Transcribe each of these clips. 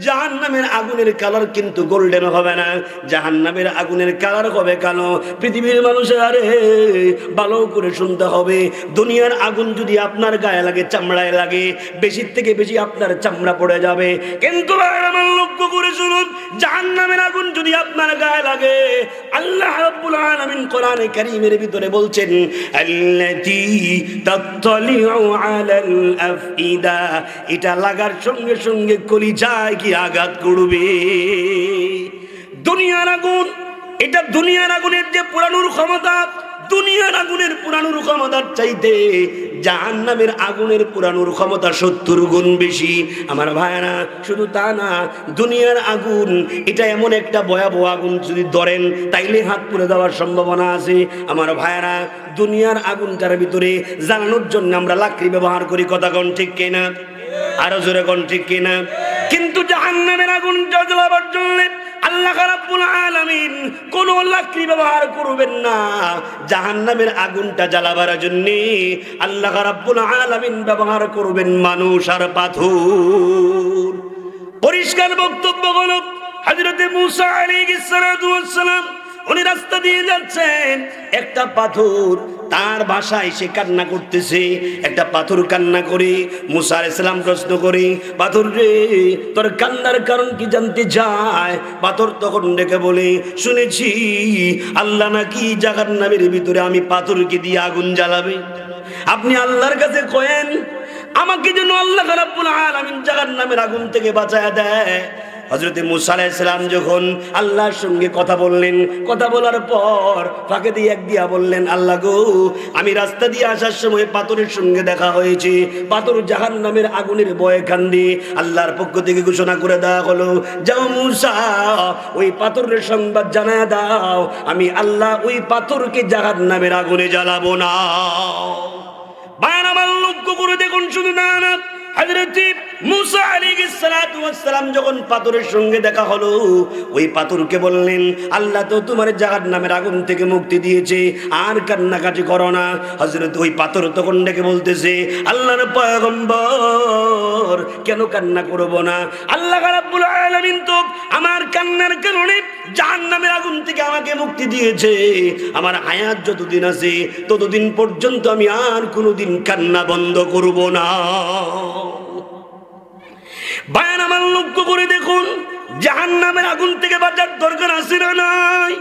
জাহান্নামের আগুনের কালার কিন্তু গোল্ডেন হবে না। জাহান্নামের আগুনের কালার হবে কালো। পৃথিবীর মানুষের, আরে, ভালো করে শুনতে হবে। দুনিয়ার আগুন যদি আপনার গায়ে লাগে, চামড়ায় লাগে, বেশির থেকে বেশি আপনার চামড়া পড়ে যাবে। কিন্তু আমার লক্ষ্য করে শুনুন, জাহান্নামের আগুন যদি আপনার গায়ে লাগে, আল্লাহ রাব্বুল আলামিন কোরআনে কারীমের ভিতরে বলছেন এটা লাগার সঙ্গে সঙ্গে কলিজায় কি আঘাত করবে? দুনিয়ার আগুন, এটা দুনিয়ার আগুনের যে পুরানোর ক্ষমতা, দুনিয়ার আগুনের পুরানোর ক্ষমতার চাইতে জাহান্নামের আগুনের পুরানোর ক্ষমতা সত্তর গুণ বেশি। আমার ভাইরা শুধু তা না, দুনিয়ার আগুন, এটা এমন একটা ভয়াবহ আগুন যদি ধরেন, তাইলে হাত পুড়ে দেওয়ার সম্ভাবনা আছে। আমার ভাইরা দুনিয়ার আগুনটার ভিতরে জ্বালানোর জন্য আমরা লাকড়ি ব্যবহার করি, কথা কোন ঠিক কিনা? আরও জোরে কোন ঠিক কিনা? জাহান্নামের আগুন জ্বলাবার জন্য আল্লাহ রাব্বুল আলামিন কোন লাকড়ি ব্যবহার করবেন না। জাহান্নামের আগুনটা জ্বালাবার জন্য আল্লাহ রাব্বুল আলামিন ব্যবহার করবেন মানুষ আর পাথর। পরিষ্কার বক্তব্য হলো, হযরতে মূসা আলাইহিস সালাম, উনি রাস্তা দিয়ে যাচ্ছেন, একটা পাথর তার বাসায় সে কান্না করতেছে, একটা পাথর কান্না করে, মুসা ইসলাম প্রশ্ন করে, পাথর রে, তোর কান্নার কারণ কি জানতে চায়? পাথর তখন ডেকে বলে, শুনেছি, আল্লাহ নাকি জাগার নামের ভিতরে আমি পাথরকে দিয়ে আগুন জ্বালাবে। আপনি আল্লাহর কাছে কয়েন, আমাকে যেন আল্লাহ রাব্বুল আলামিন জাগার নামের আগুন থেকে বাঁচায় দেয়। হজরত মুসা আলাইসালাম যখন আল্লাহর সঙ্গে কথা বললেন, কথা বলার পর ফাঁকে দিয়ে এক দিয়া বললেন, আল্লাহ গো, আমি রাস্তা দিয়ে আসার সময় পাথরের সঙ্গে দেখা হয়েছে। পাথর জাহান নামের আগুনের বয়ে কান্দি আল্লাহর পক্ষ থেকে ঘোষণা করে দেওয়া হলো, যাও মুসা, ওই পাথরের সংবাদ জানায় দাও। আমি আল্লাহ ওই পাথরকে জাহান নামের আগুনে জ্বালাবো না। বায়ান আমার লক্ষ্য করে দেখুন শুধু না না মুসা যখন পাথরের সঙ্গে দেখা হলো, ওই পাথরকে বললেন, আল্লাহ তো তোমার জাহান্নামের আগুন থেকে মুক্তি দিয়েছে, আর কান্নাকাটি করো না। ওই পাথর তখন বলতেছে, আল্লাহর কেন কান্না করব না? আল্লাহ থেকে আমাকে মুক্তি দিয়েছে। আমার আয়াত যতদিন আছে, ততদিন পর্যন্ত আমি আর কোনোদিন কান্না বন্ধ করব না। বায়ান আমার লক্ষ্য করে দেখুন জাহান নামের আগুন থেকে বাজার দরকার আছে না নাই?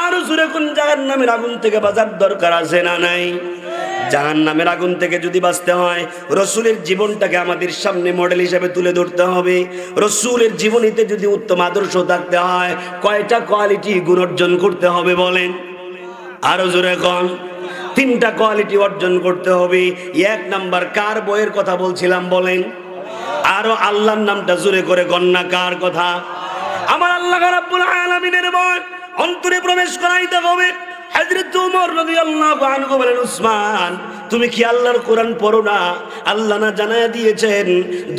আর সুরে কোন জাহান নামের আগুন থেকে বাজার দরকার আছে না নাই? জাহান নামের আগুন থেকে যদি বাঁচতে হয়, রসুলের জীবনটাকে আমাদের সামনে মডেল হিসেবে তুলে ধরতে হবে। রসুলের জীবনীতে যদি উত্তম আদর্শ থাকতে হয়, কয়টা কোয়ালিটি গুণ অর্জন করতে হবে বলেন? আরও জোরে কম তিনটা কোয়ালিটি অর্জন করতে হবে। এক নাম্বার, কার বইয়ের কথা বলছিলাম বলেন? আরও আল্লাহর নামটা জোরে করে গন্না কার কথা? আমার আল্লাহ রাব্বুল আলামিনের বয় অন্তরে প্রবেশ করাইতে হবে। হযরত ওমর রাদিয়াল্লাহু আনহু বলেন, উসমান, তুমি কি আল্লাহর কোরআন পড়ো না? আল্লাহ না জানায় দিয়েছেন,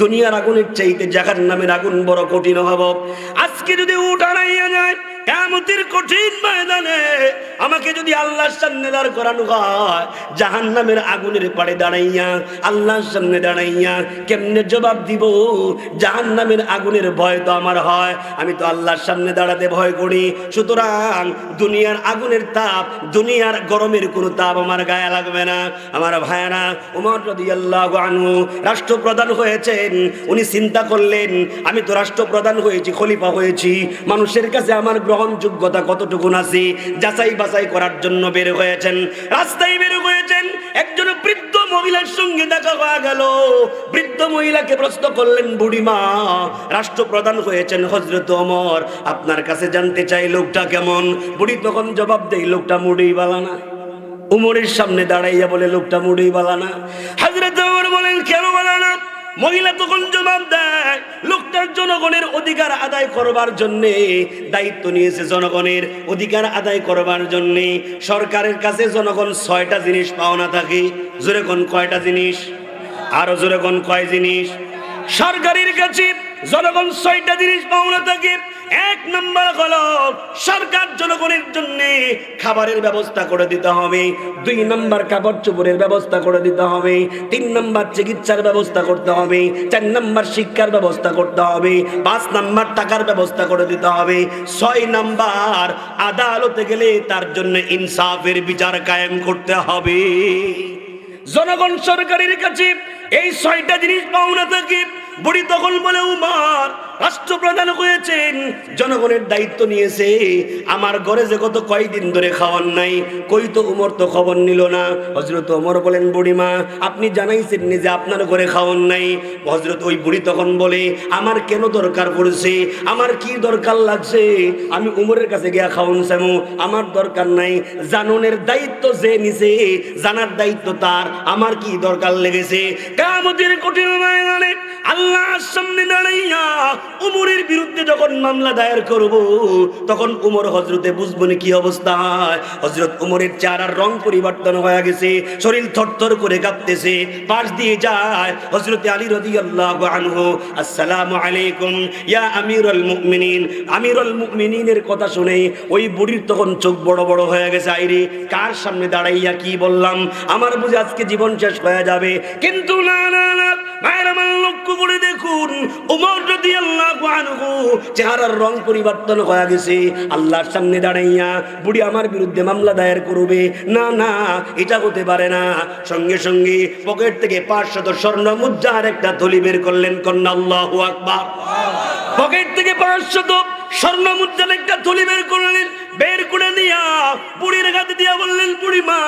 দুনিয়ার আগুনের চাইতে জাহান্নামের আগুন বড় কঠিন হব। আজকে যদি উঠানাইয়া যায় কেমতির কঠিন ময়দানে আমাকে যদি আল্লাহর সামনে দাঁড় করানো হয় জাহান নামের আগুনের পাড়ে দাঁড়াইয়া আল্লাহর সামনে দাঁড়াইয়া কেমনে জবাব দিব? জাহান নামের আগুনের ভয় তো আমার হয়, আমি তো আল্লাহর সামনে দাঁড়াতে ভয় করি। সুতরাং দুনিয়ার আগুনের তাপ, দুনিয়ার গরমের কোনো তাপ আমার গায়ে লাগবে না। আমার ভাইয়ারা, উমর রাদিয়াল্লাহু আনহু রাষ্ট্রপ্রধান হয়েছেন, উনি চিন্তা করলেন, আমি তো রাষ্ট্রপ্রধান হয়েছি, খলিফা হয়েছি, মানুষের কাছে আমার গ্রহণযোগ্যতা কতটুকুন আছে যাচাই বাছাই করার জন্য বের হয়েছেন। রাস্তায় বের হয়েছেন। একজন বৃদ্ধ মহিলার সঙ্গে দেখা হয়ে গেল। বৃদ্ধ মহিলাকে প্রশ্ন করলেন, বুড়িমা, রাষ্ট্রপ্রধান হয়েছেন হজরত অমর আপনার কাছে জানতে চাই লোকটা কেমন? বুড়ি তখন জবাব দেই লোকটা মুড়ি বালানা উমরের সামনে দাঁড়াইয়া বলে, লোকটা মুড়ি বালানা হাজরত ওমর বলেন, কেন বালানা মহিলা তখন জবাব দেয়, লোকটার জনগণের অধিকার আদায় করবার জন্য, দায়িত্ব নিয়েছে জনগণের অধিকার আদায় করবার জন্য। সরকারের কাছে জনগণ ছয়টা জিনিস পাওনা থাকে। জোরে কোন কয়টা জিনিস? আরও জোরে কোন কয় জিনিস? সরকারের কাছে জনগণ ছয়টা জিনিস পাওনা থাকে। এক নম্বর হলো সরকার জনগণের জন্য খাবারের ব্যবস্থা করে দিতে হবে। দুই নম্বর কাপড় চোপড়ের ব্যবস্থা করে দিতে হবে। তিন নম্বর চিকিৎসার ব্যবস্থা করতে হবে। চার নম্বর শিক্ষার ব্যবস্থা করতে হবে। পাঁচ নম্বর টাকার ব্যবস্থা করে দিতে হবে। ছয় নম্বর আদালতে গেলে তার জন্য ইনসাফের বিচার কায়েম করতে হবে। জনগণ সরকারের কাছে এই ছয়টা জিনিস পাওনা থাকে বুড়ি তখন বলে, উমার রাষ্ট্রপ্রধান হয়েছেন, জনগণের দায়িত্ব নিয়েছে। আমার ঘরে যে কত কয়দিন ধরে খাওয়ার নাই, কই তো উমর তো খবর নিল না। হজরত ওমর বলেন, বুড়িমা, আপনি জানাইছেন যে আপনার ঘরে খাওয়ার নাই? হজরত ওই বুড়ি তখন বলে, আমার কেন দরকার পড়েছে? আমার কি দরকার লাগছে? আমি উমরের কাছে গিয়া খাওয়ান সামু আমার দরকার নাই। জাননের দায়িত্ব যে নিছে, জানার দায়িত্ব তার। আমার কি দরকার লেগেছে? কামতের কঠিন ময়দানে আল্লাহর সামনে দাঁড়াইয়া উমরের বিরুদ্ধে যখন মামলা দায়ের করব, তখন উমর হজরতে বুঝবনি কি অবস্থা। হজরত উমরের চেহারার রং পরিবর্তন হয়ে গেছে, শরীর থরথর করে কাঁপতেছে, পাশ দিয়ে যায় হজরতে আলী রদি আল্লাহ আনহু। আসসালামু আলাইকুম, ইয়া আমিরুল মুমিনিন। আমিরুল মুমিনিনের কথা শুনে ওই বুড়ির তখন চোখ বড় বড় হয়ে গেছে আইরে কার সামনে দাঁড়াইয়া কি বললাম? আমার বুঝে আজকে জীবন শেষ হয়ে যাবে। কিন্তু না না না লক্ষ্য দেখুন, উমর যদি আল্লাহ চেহারার রং পরিবর্তন হয়ে গেছে। আল্লাহর সামনে দাঁড়াইয়া বুড়ি আমার বিরুদ্ধে মামলা দায়ের করবে। না না, এটা হতে পারে না। সঙ্গে সঙ্গে পকেট থেকে পাঁচশত স্বর্ণ মুদ্রার একটা থলি বের করলেন কন্যা আল্লাহ আকবার। পকেট থেকে পাঁচশত স্বর্ণ মুদ্রার একটা থলি বের করলেন বের করে দিয়া বুড়ির হাতে দিয়া বললেন, বুড়ি মা,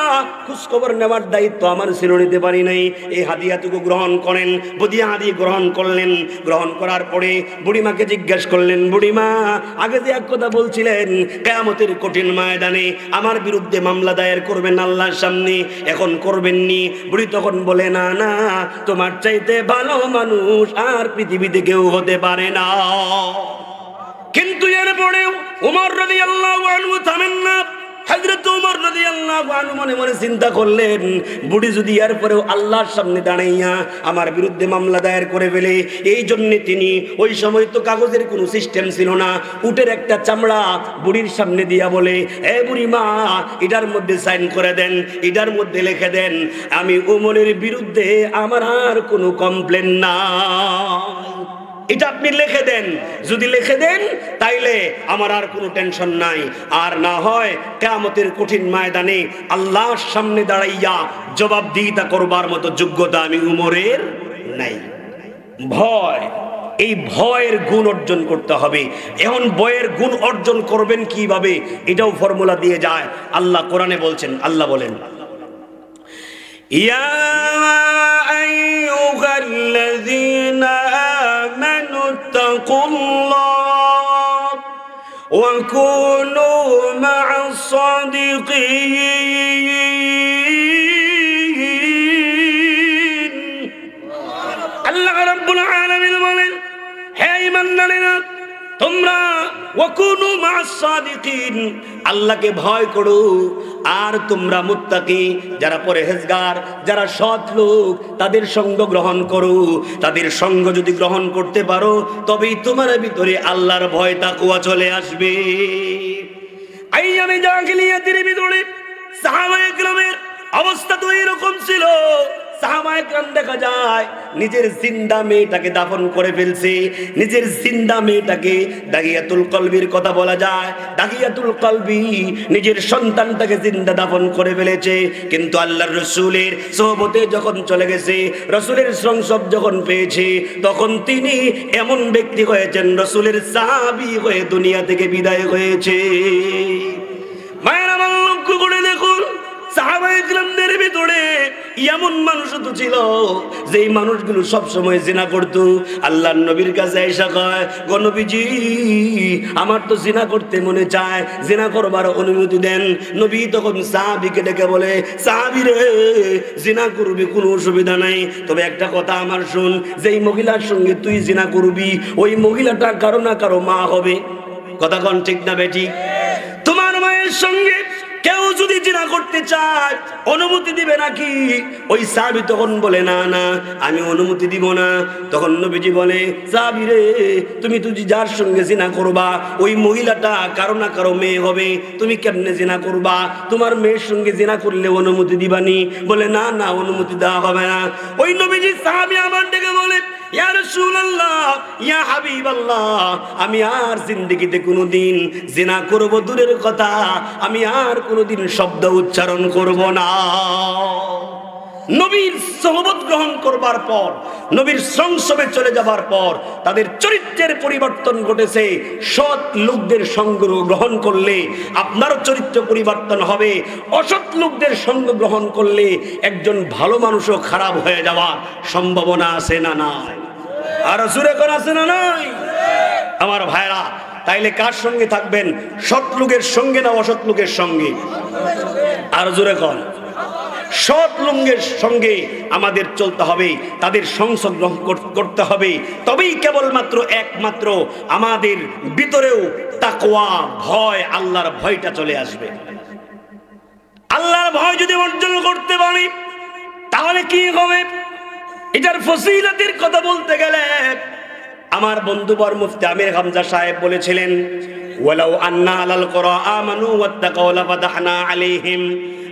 খোঁজখবর নেওয়ার দায়িত্ব আমার ছিল, নিতে পারি নাই। এই হাদিয়াটুকু গ্রহণ করেন বুদিয়া হাদি গ্রহণ করলেন। গ্রহণ করার পরে বুড়িমাকে জিজ্ঞাসা করলেন বুড়িমা আগে যে এক কথা বলছিলেন, কেয়ামতের কঠিন ময়দানে আমার বিরুদ্ধে মামলা দায়ের করবেন আল্লাহর সামনে, এখন করবেননি বুড়ি তখন বলে, না না, তোমার চাইতে ভালো মানুষ আর পৃথিবীতে কেউ হতে পারে না। কিন্তু এরপরেও উমর রদি আল্লাহ থামেন না। চিন্তা করলেন, বুড়ি যদি আল্লাহর সামনে দাঁড়াইয়া আমার বিরুদ্ধে মামলা দায়ের করে ফেলে, এই জন্য তিনি ওই সময় তো কাগজের কোনো সিস্টেম ছিল না, উটের একটা চামড়া বুড়ির সামনে দিয়া বলে, এ বুড়ি মা, এটার মধ্যে সাইন করে দেন, এটার মধ্যে লিখে দেন, আমি উমরের বিরুদ্ধে আমার আর কোনো কমপ্লেন না এটা আপনি লিখে দেন। যদি লিখে দেন, তাইলে আমার আর কোনো টেনশন নাই। আর না হয় কেয়ামতের কঠিন ময়দানে আল্লাহর সামনে দাঁড়াইয়া জবাবদিহিতা করবার মতো যোগ্যতা আমি উমরের নাই। ভয়, এই ভয়ের গুণ অর্জন করতে হবে। এখন বয়ের গুণ অর্জন করবেন কীভাবে? এটাও ফর্মুলা দিয়ে যায়। আল্লাহ কোরআনে বলছেন, আল্লাহ বলেন يا أيها الذين آمنوا اتقوا الله وكونوا مع الصادقين আল্লাহ রাব্বুল আলামিন বলেন হে ঈমানদারেরা তোমরা ওয়াকুনু মা'আস সাদিকিন আল্লাহকে ভয় করো আর তোমরা মুত্তাকি, যারা পরেহেজগার, যারা সৎ লোক, তাদের সঙ্গ গ্রহণ করো। তাদের সঙ্গ যদি গ্রহণ করতে পারো, তবেই তোমার ভিতরে আল্লাহর ভয় তাকুয়া চলে আসবে। আমি জাহিলিয়াতের ভিতরে সাহাবায়ে গ্রামের অবস্থা তো এরকম ছিল। সাহাবায়ে দেখা যায়, নিজের জিন্দা মেয়েটাকে দাফন করে ফেলছে। নিজের জিন্দা মেয়েটাকে দাগিয়াতুল কলবির কথা বলা যায়। দাগিয়াতুল কলবি নিজের সন্তানটাকে জিন্দা দাফন করে ফেলেছে। কিন্তু আল্লাহর রসুলের সোহবতে যখন চলে গেছে, রসুলের সংসব যখন পেয়েছে, তখন তিনি এমন ব্যক্তি হয়েছেন, রসুলের সাহাবি হয়ে দুনিয়া থেকে বিদায় হয়েছে। মায়ের আমার লক্ষ্য করে দেখুন সাহাবাইকরামদের ভিতরে এমন মানুষ তো ছিল যেই মানুষগুলো সব সময় জিনা করত। আল্লাহ নবীর কাছে এসা কয় গণবীজি আমার তো জিনা করতে মনে চায়, জিনা করবার অনুমতি দেন। নবী তখন সাহাবিকে ডেকে বলে, সাহাবি রে, জিনা করবি কোনো অসুবিধা নাই। তবে একটা কথা আমার শুন, যেই মহিলার সঙ্গে তুই জিনা করবি, ওই মহিলাটা কারও না কারও মা হবে। কথা কন ঠিক না বেটি তোমার মায়ের সঙ্গে কেউ যদি জিনা করতে চায়, অনুমতি দিবে নাকি? ওই সাহাবি তখন বলে, না না, আমি অনুমতি দিব না। তখন নবীজি বলে, সাহাবি রে, তুমি তুই যার সঙ্গে জিনা করবা, ওই মহিলাটা কারও না কারও মেয়ে হবে, তুমি কেমনে জিনা করবা? তোমার মেয়ের সঙ্গে জিনা করলে অনুমতি দিবানি? বলে, না না, অনুমতি দেওয়া হবে না। ওই নবীজি সাহাবি আমার ডেকে বলে ইয়া রাসূলুল্লাহ, ইয়া হাবিবাল্লাহ, আমি আর জিন্দেগিতে কোনোদিন জিনা করব দূরের কথা, আমি আর কোনোদিন শব্দ উচ্চারণ করব না। নবীর সহবত গ্রহণ করবার পর, নবীর সংসবে চলে যাবার পর, তাদের চরিত্রের পরিবর্তন ঘটেছে। সৎ লোকদের সঙ্গ গ্রহণ করলে আপনারও চরিত্র পরিবর্তন হবে। অসৎ লোকদের সঙ্গ গ্রহণ করলে একজন ভালো মানুষও খারাপ হয়ে যাওয়ার সম্ভাবনা আছে না নাই? আর জুড়ে কোন আছে না নাই? আমার ভাইরা, তাইলে কার সঙ্গে থাকবেন? সৎ লোকের সঙ্গে না অসৎ লোকের সঙ্গে? আর জোরে কন? সৎ লুঙ্গের সঙ্গে আমাদের চলতে হবে, তাদের সংশোধন করতে হবে। তবেই কেবলমাত্র একমাত্র আমাদের ভিতরেও তাকোয়া ভয়, আল্লাহর ভয়টা চলে আসবে। আল্লাহর ভয় যদি অর্জন করতে পারি, তাহলে কি হবে? এটার ফসিলাতের কথা বলতে গেলে আমার বন্ধু বর মুফতি আমির হামজা সাহেব বলেছিলেন, ওয়ালাউ আন্না আলাল করা আমানু ওয়াত্তাকাও লাফাতাহনা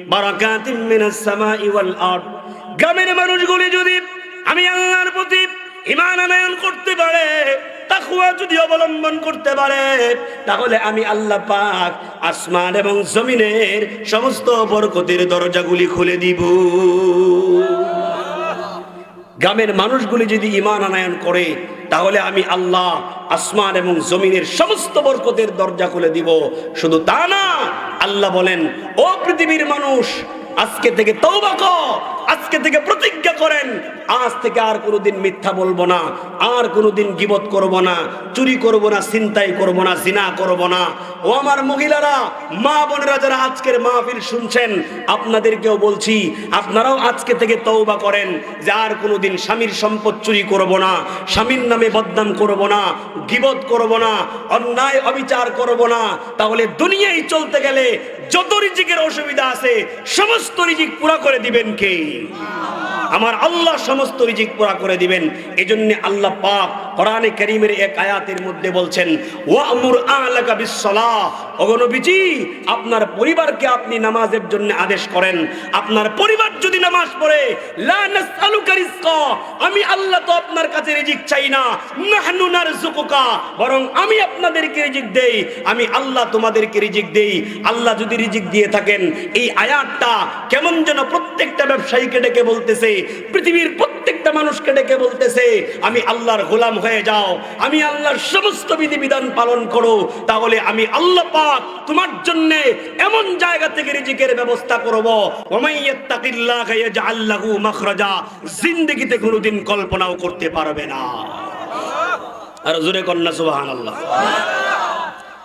বারাকাতিম মিনাস সামাই ওয়াল আরদ। গ্রামের মানুষগুলি যদি আমি আল্লাহর প্রতি ঈমান আনয়ন করতে পারে, তাকওয়া যদি অবলম্বন করতে পারে, তাহলে আমি আল্লাহ পাক আসমান এবং জমিনের সমস্ত বরকতের দরজাগুলি খুলে দিব। গ্রামের মানুষগুলি যদি ইমান আনায়ন করে, তাহলে আমি আল্লাহ আসমান এবং জমিনের সমস্ত বরকতের দরজা খুলে দিব। শুধু তা না আল্লাহ বলেন ও পৃথিবীর মানুষ আজকে থেকে তৌবা কর। আজকে থেকে প্রতিজ্ঞা করেন, আজ থেকে আর কোনোদিন মিথ্যা বলব না, আর কোনোদিন গিবত করব না, চুরি করব না চিন্তাই করব না, জিনা করব না। ও আমার মহিলারা, মা বোনেরা যারা আজকের মাহফিল শুনছেন, আপনাদেরকেও বলছি, আপনারাও আজকে থেকে তৌবা করেন যে আর কোনোদিন স্বামীর সম্পদ চুরি করব না, স্বামীর নামে বদনাম করব না, গিবত করব না, অন্যায় অবিচার করব না, তাহলে দুনিয়ায় চলতে গেলে যত রিজিকের অসুবিধা আছে সমস্ত রিজিক পুরা করে দিবেন কে? আমার আল্লাহ সমস্ত রিজিক পুরা করে দিবেন। এজন্য আল্লাহ পাক কোরআনে কারীমের এক আয়াতের মধ্যে বলছেন, ওয়ামুর আলাকা বিসসালাহ। ওগো নবীজি, আপনার পরিবারকে আপনি নামাজের জন্য আদেশ করেন। আপনার পরিবার যদি নামাজ পড়ে, লা নাসআলুকা রিজকা। আমি আল্লাহ তো আপনার কাছে রিজিক চাই না। নাহনু নারযুকুকা। বরং আমি আপনাদেরকে রিজিক দেই। আমি আল্লাহ তোমাদেরকে রিজিক দেই। আল্লাহ যদি রিজিক দিয়ে থাকেন, এই আয়াতটা কেমন যেন প্রত্যেকটা ব্যবসায়ীকে ডেকে বলতেছে পৃথিবীর প্রত্যেকটা মানুষকে ডেকে বলতেছে, আমি আল্লাহর গোলাম হয়ে যাও, আমি আল্লাহর সমস্ত বিধিবিধান পালন করো, তাহলে আমি আল্লাহ পাক তোমার জন্য এমন জায়গা থেকে রিজিকের ব্যবস্থা করব। ওমাইয়াত্তাকিল্লাহ ইয়াজআল লাহু মাখরাজা কোনোদিন কল্পনাও করতে পারবে না। আর জোরে কন্যা সুবহানাল্লাহ।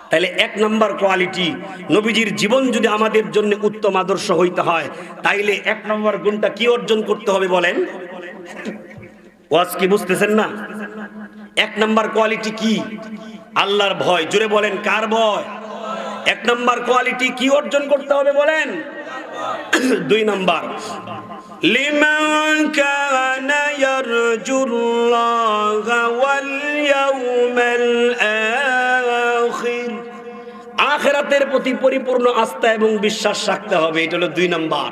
তাহলে এক নম্বর কোয়ালিটি নবীজির জীবন যদি আমাদের জন্য উত্তম আদর্শ হইতে হয়, তাইলে এক নম্বর গুণটা কি অর্জন করতে হবে বলেন? ওয়াজ কি বুঝতেছেন না? এক নম্বর কোয়ালিটি কি? আল্লাহর ভয়। জুড়ে বলেন, কার ভয়? এক নম্বর কোয়ালিটি কি অর্জন করতে হবে বলেন? দুই নম্বর ইয়ারজুল্লাহ ওয়াল ইয়াউমাল আখির আখেরাতের প্রতি পরিপূর্ণ আস্থা এবং বিশ্বাস রাখতে হবে, এটা হলো দুই নাম্বার।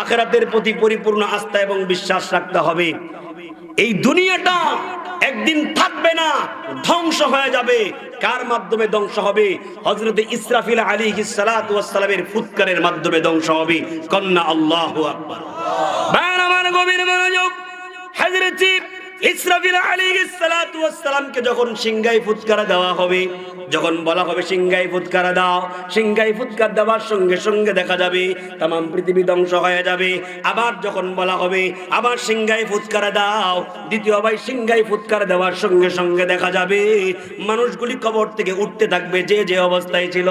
আখেরাতের প্রতি পরিপূর্ণ আস্থা এবং বিশ্বাস রাখতে হবে। এই দুনিয়াটা একদিন থাকবে না, ধ্বংস হয়ে যাবে। কার মাধ্যমে ধ্বংস হবে? হজরতে ইসরাফিল আলী সালামের ফুৎকারের মাধ্যমে ধ্বংস হবে। কন্যা আল্লাহ আকবার। আমার গভীর মনোযোগ হজরত ইসরাফিল যখন দেওয়া হবে, যখন বলা হবে দাও ফুৎকার দেওয়ার সঙ্গে সঙ্গে দেখা যাবে পৃথিবী ধ্বংস হয়ে যাবে। আবার যখন বলা হবে, আবার দাও দেওয়ার সঙ্গে সঙ্গে দেখা যাবে। মানুষগুলি কবর থেকে উঠতে থাকবে, যে যে অবস্থায় ছিল,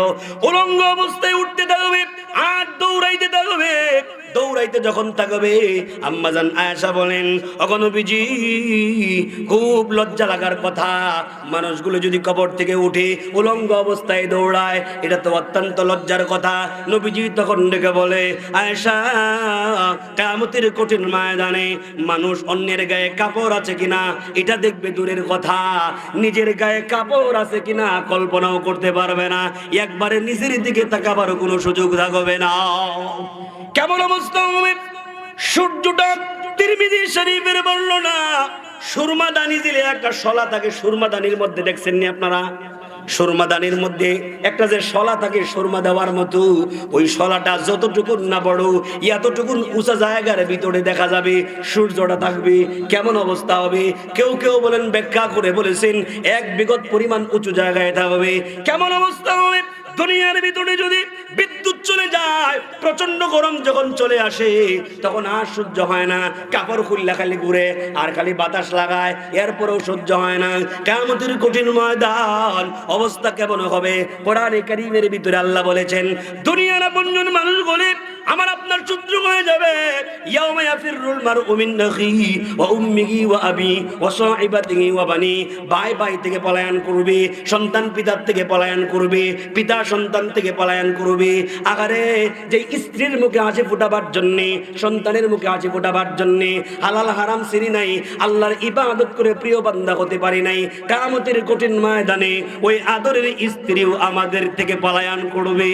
উলঙ্গ অবস্থায় উঠতে থাকবে, আর দৌড়াইতে থাকবে। দৌড়াইতে যখন তাকাবে, আম্মাজান আয়েশা বলেন অগনবীজি খুব লজ্জা লাগার কথা। মানুষগুলো যদি কবর থেকে উঠে উলঙ্গ অবস্থায় দৌড়ায়, এটা তো অত্যন্ত লজ্জার কথা। নবীজি তখন ডেকে বলে, আয়েশা কামতের কঠিন ময়দানে মানুষ অন্যের গায়ে কাপড় আছে কিনা এটা দেখবে দূরের কথা। নিজের গায়ে কাপড় আছে কিনা কল্পনাও করতে পারবে না। একবারে নিজের দিকে তাকাবার কোনো সুযোগ থাকবে না। কেমন সূর্যটা দিলে একটা মধ্যে দেখছেন মধ্যে একটা না জায়গার ভিতরে দেখা যাবে, সূর্যটা থাকবে, কেমন অবস্থা হবে? কেউ কেউ বলেন, ব্যাখ্যা করে বলেছেন, এক বিগত পরিমাণ উঁচু জায়গায় থাকবে। কেমন অবস্থা হবে? দুনিয়ার ভিতরে যদি বিদ্যুৎ চলে যায় প্রচণ্ড গরম যখন চলে আসে, তখন আর সহ্য হয় না। কাপড় খুললা খালি ঘুরে, আর খালি বাতাস লাগায়, এরপরেও সহ্য হয় না। কেমন কঠিন ময়দান, অবস্থা কেমন হবে? পড়ারে কারিমের ভিতরে আল্লাহ বলেছেন, দুনিয়ার আপনজন মানুষ বলে, আমার আপনার সূত্র যাবে। ইয়াউমা ওয়া উম্মিহি ওয়া আবি ওয়া ওয়া বানি। ভাই ভাই থেকে পলায়ন করবে, সন্তান পিতার থেকে পলায়ন করবে, পিতা সন্তান থেকে পলায়ন করবে। আগারে যে স্ত্রীর মুখে হাসি সন্তানের মুখে হাসি ফোটাবার জন্যে হালাল হারাম সিরি নাই, আল্লাহর ইবাদত করে প্রিয় বান্দা হতে পারি নাই। কামতের কঠিন ময়দানে ওই আদরের স্ত্রীও আমাদের থেকে পলায়ন করবে।